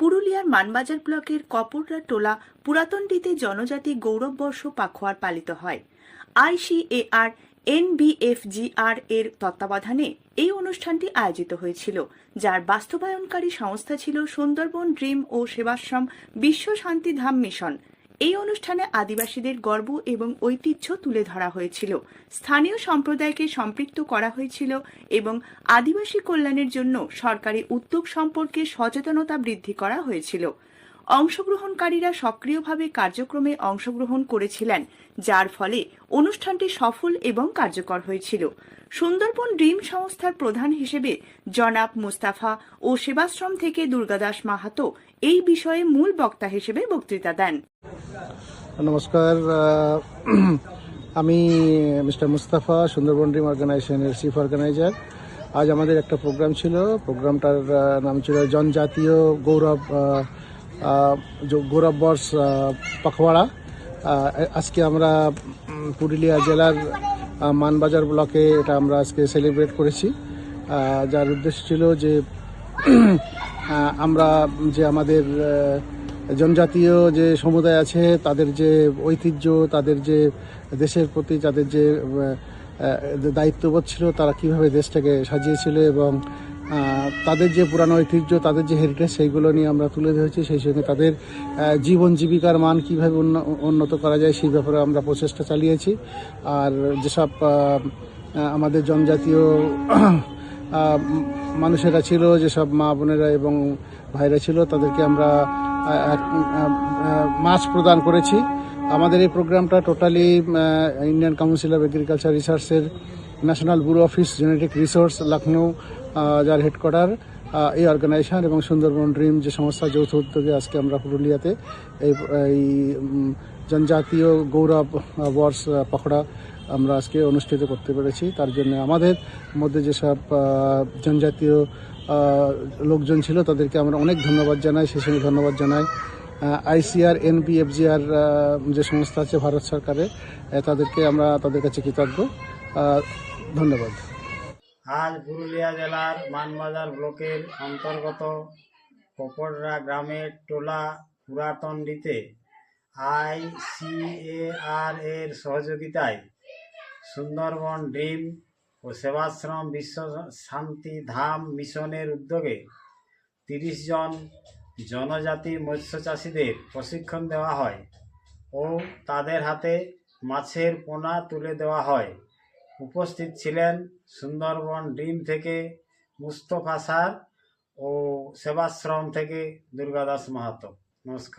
পুরুলিয়ার মানবাজার ব্লকের কপররা টোলা পুরাতনটিতে জনজাতি গৌরব বর্ষ পাখোয়ার পালিত হয়। আইসিএআর এনবিএফজিআর এর তত্ত্বাবধানে এই অনুষ্ঠানটি আয়োজিত হয়েছিল, যার বাস্তবায়নকারী সংস্থা ছিল সুন্দরবন ড্রিম ও সেবাশ্রম বিশ্ব শান্তিধাম মিশন। এই অনুষ্ঠানে আদিবাসীদের গর্ব এবং ঐতিহ্য তুলে ধরা হয়েছিল। স্থানীয় সম্প্রদায়কে সম্পৃক্ত করা হয়েছিল এবং আদিবাসী কল্যাণের জন্য সরকারি উদ্যোগ সম্পর্কে সচেতনতা বৃদ্ধি করা হয়েছিল। অংশগ্রহণকারীরা সক্রিয়ভাবে কার্যক্রমে অংশগ্রহণ করেছিলেন, যার ফলে অনুষ্ঠানটি সফল এবং কার্যকর হয়েছিল। সুন্দরবন ড্রিম সংস্থার প্রধান হিসেবে জনাব মুস্তাফা ও সেবাশ্রম থেকে দুর্গাদাস মাহাতো এই বিষয়ে মূল বক্তা হিসেবে বক্তৃতা দেন। নমস্কার আমি মিস্টার মুস্তাফা, সুন্দরবন ড্রিম অর্গানাইজেশনের চিফ অর্গানাইজার আজ আমাদের একটা প্রোগ্রাম ছিল। প্রোগ্রামটার নাম ছিল জনজাতীয় গৌরব গৌরব বর্ষ পাখওয়াড়া আজকে আমরা পুরুলিয়া জেলার মানবাজার ব্লকে এটা আমরা আজকে সেলিব্রেট করেছি। যার উদ্দেশ্য ছিল যে আমরা যে আমাদের জনজাতীয় যে সমুদায় আছে, তাদের যে ঐতিহ্য, তাদের যে দেশের প্রতি তাদের যে দায়িত্ববোধ ছিল, তারা কীভাবে দেশটাকে সাজিয়েছিল এবং তাদের যে পুরানো ঐতিহ্য, তাদের যে হেরিটেজ সেইগুলো নিয়ে আমরা তুলে ধরেছি। সেই সঙ্গে তাদের জীবন জীবিকার মান কীভাবে উন্ন- উন্নত করা যায়, সেই ব্যাপারে আমরা প্রচেষ্টা চালিয়েছি। আর যেসব আমাদের জনজাতীয় মানুষেরা ছিল, যেসব মা বোনেরা এবং ভাইরা ছিল, তাদেরকে আমরা মাছ প্রদান করেছি। আমাদের এই প্রোগ্রামটা totally Indian council of agriculture রিসার্চের national bureau office, genetic resource Lucknow যার হেডকোয়ার্টার। এই অর্গানাইজেশন এবং সুন্দরবন ড্রিম যে সংস্থা যৌথ উদ্যোগে আজকে আমরা পুরুলিয়াতে এই এই জনজাতীয় গৌরব বর্ষ পখড়া আমরা আজকে অনুষ্ঠিত করতে পেরেছি। তার জন্য আমাদের মধ্যে যেসব জনজাতীয় লোকজন ছিল তাদেরকে আমরা অনেক ধন্যবাদ জানাই, সেই সঙ্গে ধন্যবাদ জানাই। আইসিআর এনবিএফজিআর যে সংস্থা আছে ভারত সরকারের তাদেরকে আমরা, তাদের কাছে কৃতজ্ঞ। ধন্যবাদ। আজ পুরুলিয়া জেলার মানবাজার ব্লকের অন্তর্গত কপররা গ্রামের টোলা পুরাতনডিতে আইসিএআর এর সহযোগিতায় সুন্দরবন ড্রিম ও সেবাশ্রম বিশ্ব শান্তি ধাম মিশনের উদ্যোগে তিরিশ জন জনজাতি মৎস্য চাষিদের প্রশিক্ষণ দেওয়া হয় ও তাদের হাতে মাছের পোনা তুলে দেওয়া হয়। উপস্থিত ছিলেন সুন্দরবন ডিম থেকে মুস্তফা সার ও সেবাশ্রম থেকে দুর্গাদাস মাহাতো। নমস্কার।